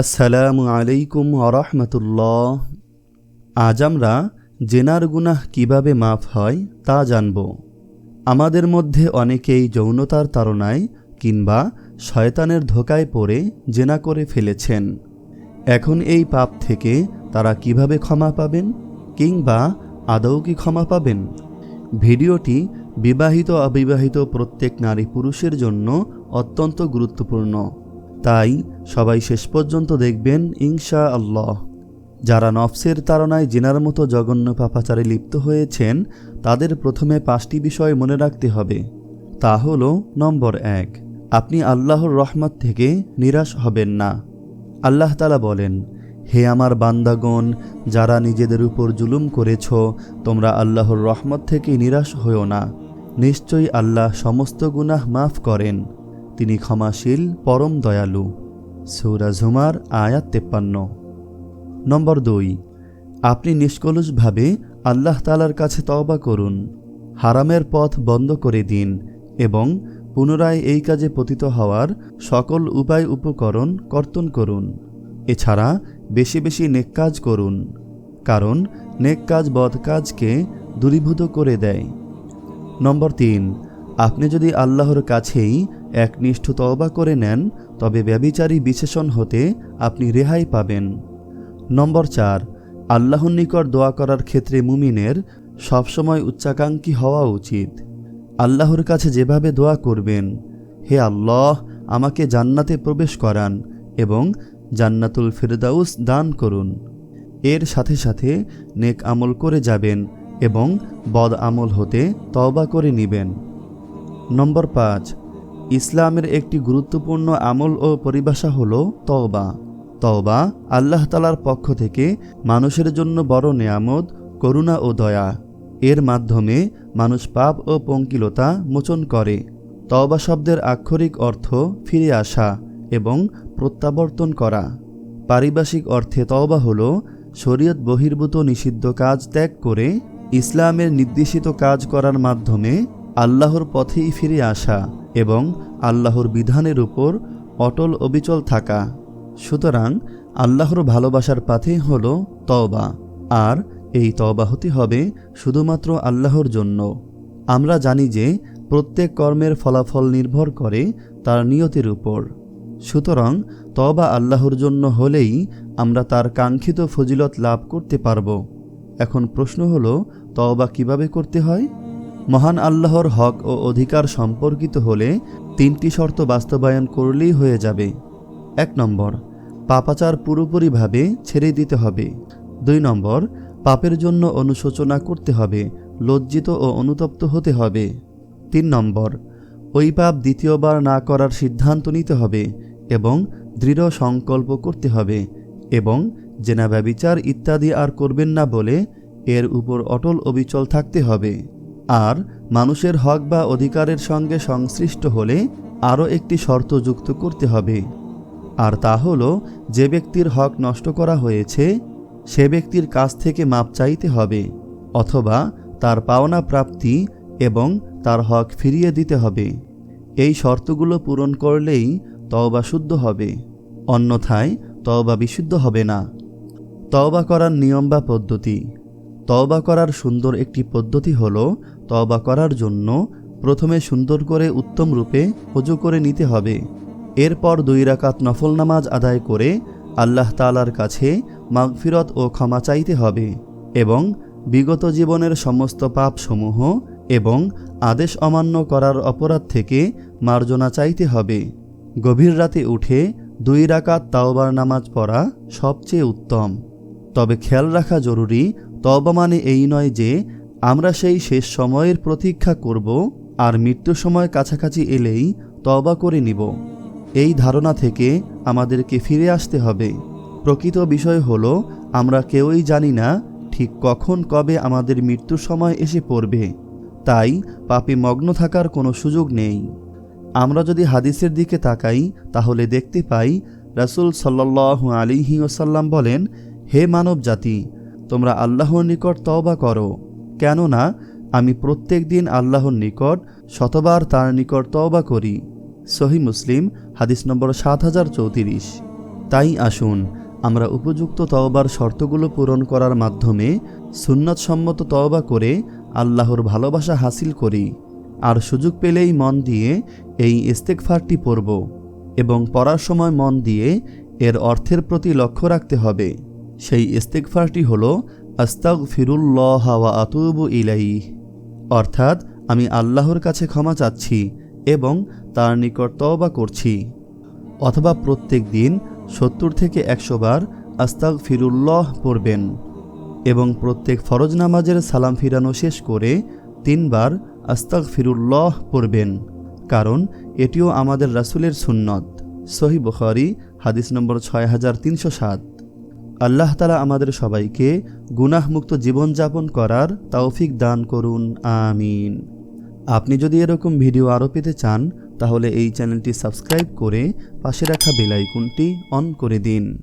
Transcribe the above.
আসসালামু আলাইকুম আরহামতুল্লাহ আজ আমরা জেনার গুনাহ কীভাবে মাফ হয় তা জানব। আমাদের মধ্যে অনেকেই যৌনতার তাড়নায় কিংবা শয়তানের ধোকায় পড়ে জেনা করে ফেলেছেন। এখন এই পাপ থেকে তারা কীভাবে ক্ষমা পাবেন কিংবা আদৌ কি ক্ষমা পাবেন? ভিডিওটি বিবাহিত অবিবাহিত প্রত্যেক নারী পুরুষের জন্য অত্যন্ত গুরুত্বপূর্ণ। তাই সবাই শেষ পর্যন্ত দেখবেন ইনশা আল্লাহ যারা নফসের তাড়নায় জেনার মতো জঘন্য পাপাচারে লিপ্ত হয়েছেন, তাদের প্রথমে পাঁচটি বিষয় মনে রাখতে হবে। তা হল নম্বর এক, আপনি আল্লাহর রহমত থেকে নিরাশ হবেন না। আল্লাহ তালা বলেন, হে আমার বান্দাগণ, যারা নিজেদের উপর জুলুম করেছ, তোমরা আল্লাহর রহমত থেকে নিরাশ হও না। নিশ্চয়ই আল্লাহ সমস্ত গুনাহ মাফ করেন। তিনি ক্ষমাশীল, পরম দয়ালু। সৌরা ঝুমার আয়াত তেপ্পান্ন। নম্বর দুই, আপনি নিষ্কলুষভাবে আল্লাহ তালার কাছে তওবা করুন, হারামের পথ বন্ধ করে দিন এবং পুনরায় এই কাজে পতিত হওয়ার সকল উপায় উপকরণ কর্তন করুন। এছাড়া বেশি বেশি নেক কাজ করুন, কারণ নেক কাজ বদ কাজকে দূরীভূত করে দেয়। নম্বর তিন আপনি যদি আল্লাহর কাছেই একনিষ্ঠ তওবা করে নেন, তবে ব্যবিচারী বিশেষণ হতে আপনি রেহাই পাবেন। নম্বর চার, আল্লাহর নিকট দোয়া করার ক্ষেত্রে মুমিনের সবসময় উচ্চাকাঙ্ক্ষী হওয়া উচিত। আল্লাহর কাছে যেভাবে দোয়া করবেন, হে আল্লাহ, আমাকে জান্নাতে প্রবেশ করান এবং জান্নাতুল ফেরদাউস দান করুন। এর সাথে সাথে নেক আমল করে যাবেন এবং বদ আমল হতে তওবা করে নিবেন। নম্বর পাঁচ, ইসলামের একটি গুরুত্বপূর্ণ আমল ও পরিভাষা হল তওবা। তওবা আল্লাহ তালার পক্ষ থেকে মানুষের জন্য বড় নেয়ামত, করুণা ও দয়া। এর মাধ্যমে মানুষ পাপ ও পঙ্কিলতা মোচন করে। তওবা শব্দের আক্ষরিক অর্থ ফিরে আসা এবং প্রত্যাবর্তন করা। পারিভাষিক অর্থে তওবা হল শরীয়ত বহির্ভূত নিষিদ্ধ কাজ ত্যাগ করে ইসলামের নির্দেশিত কাজ করার মাধ্যমে আল্লাহর পথেই ফিরে আসা এবং আল্লাহর বিধানের উপর অটল অবিচল থাকা। সুতরাং আল্লাহর ভালোবাসার পাথে হল তওবা, আর এই তওবা হতে হবে শুধুমাত্র আল্লাহর জন্য। আমরা জানি যে প্রত্যেক কর্মের ফলাফল নির্ভর করে তার নিয়তির উপর। সুতরাং তবা আল্লাহর জন্য হলেই আমরা তার কাঙ্ক্ষিত ফজিলত লাভ করতে পারব। এখন প্রশ্ন হল, তওবা কীভাবে করতে হয়? মহান আল্লাহর হক ও অধিকার সম্পর্কিত হলে তিনটি শর্ত বাস্তবায়ন করলেই হয়ে যাবে। এক নম্বর, পাপাচার পুরোপুরিভাবে ছেড়ে দিতে হবে। দুই নম্বর, পাপের জন্য অনুশোচনা করতে হবে, লজ্জিত ও অনুতপ্ত হতে হবে। তিন নম্বর, ওই পাপ দ্বিতীয়বার না করার সিদ্ধান্ত নিতে হবে এবং দৃঢ় সংকল্প করতে হবে এবং জেনা ব্যবিচার ইত্যাদি আর করবেন না বলে এর উপর অটল অবিচল থাকতে হবে। আর মানুষের হক বা অধিকারের সঙ্গে সংশ্লিষ্ট হলে আরও একটি শর্ত যুক্ত করতে হবে। আর তা হল, যে ব্যক্তির হক নষ্ট করা হয়েছে, সে ব্যক্তির কাছ থেকে মাপ চাইতে হবে, অথবা তার পাওনা প্রাপ্তি এবং তার হক ফিরিয়ে দিতে হবে। এই শর্তগুলো পূরণ করলেই তওবা শুদ্ধ হবে, অন্যথায় তওবা বিশুদ্ধ হবে না। তওবা করার নিয়ম বা পদ্ধতি তওবা করার সুন্দর একটি পদ্ধতি হল তওবা করার জন্য প্রথমে সুন্দর করে উত্তম রূপে অজু করে নিতে হবে। এরপর দুই রাকাত নফল নামাজ আদায় করে আল্লাহ তালার কাছে মাগফিরত ও ক্ষমা চাইতে হবে এবং বিগত জীবনের সমস্ত পাপসমূহ এবং আদেশ অমান্য করার অপরাধ থেকে মার্জনা চাইতে হবে। গভীর রাতে উঠে দুই রাকাত তাওবার নামাজ পড়া সবচেয়ে উত্তম। তবে খেয়াল রাখা জরুরি তবা মানে এই নয় যে, আমরা সেই শেষ সময়ের প্রতীক্ষা করব আর মৃত্যু সময় কাছাকাছি এলেই তবা করে নিব। এই ধারণা থেকে আমাদেরকে ফিরে আসতে হবে। প্রকৃত বিষয় হল, আমরা কেউই জানি না ঠিক কখন কবে আমাদের মৃত্যুর সময় এসে পড়বে। তাই পাপে মগ্ন থাকার কোনো সুযোগ নেই। আমরা যদি হাদিসের দিকে তাকাই, তাহলে দেখতে পাই, রাসুল সাল্লাহ আলিহি ওসাল্লাম বলেন হে মানব জাতি তোমরা আল্লাহর নিকট তওবা করো, কেননা আমি প্রত্যেক দিন আল্লাহর নিকট শতবার তার নিকট তওবা করি। সহি মুসলিম, হাদিস নম্বর সাত হাজার চৌত্রিশ। তাই আসুন, আমরা উপযুক্ত তওবার শর্তগুলো পূরণ করার মাধ্যমে সুন্নতসম্মত তওবা করে আল্লাহর ভালোবাসা হাসিল করি। আর সুযোগ পেলেই মন দিয়ে এই ইস্তেকফারটি পড়ব এবং পড়ার সময় মন দিয়ে এর অর্থের প্রতি লক্ষ্য রাখতে হবে। সেই ইস্তেকফারটি হল আস্তাক ফিরুল্লাহ ওয়া আতুবু ইলাই অর্থাৎ, আমি আল্লাহর কাছে ক্ষমা চাচ্ছি এবং তার নিকট তওবা করছি। অথবা প্রত্যেক দিন সত্তর থেকে একশো বার আস্তাগ ফিরুল্লাহ পড়বেন এবং প্রত্যেক ফরজ নামাজের সালাম ফিরানো শেষ করে তিনবার আস্তাগ ফিরুল্লাহ পড়বেন, কারণ এটিও আমাদের রাসুলের সুন্নত। সহি বুখারি, হাদিস নম্বর ছয় হাজার তিনশো সাত। আল্লাহ তালা আমাদের সবাইকে গুনাহমুক্ত জীবনযাপন করার তৌফিক দান করুন, আমিন। আপনি যদি এরকম ভিডিও আরও পেতে চান, তাহলে এই চ্যানেলটি সাবস্ক্রাইব করে পাশে রাখা বেলাইকনটি অন করে দিন।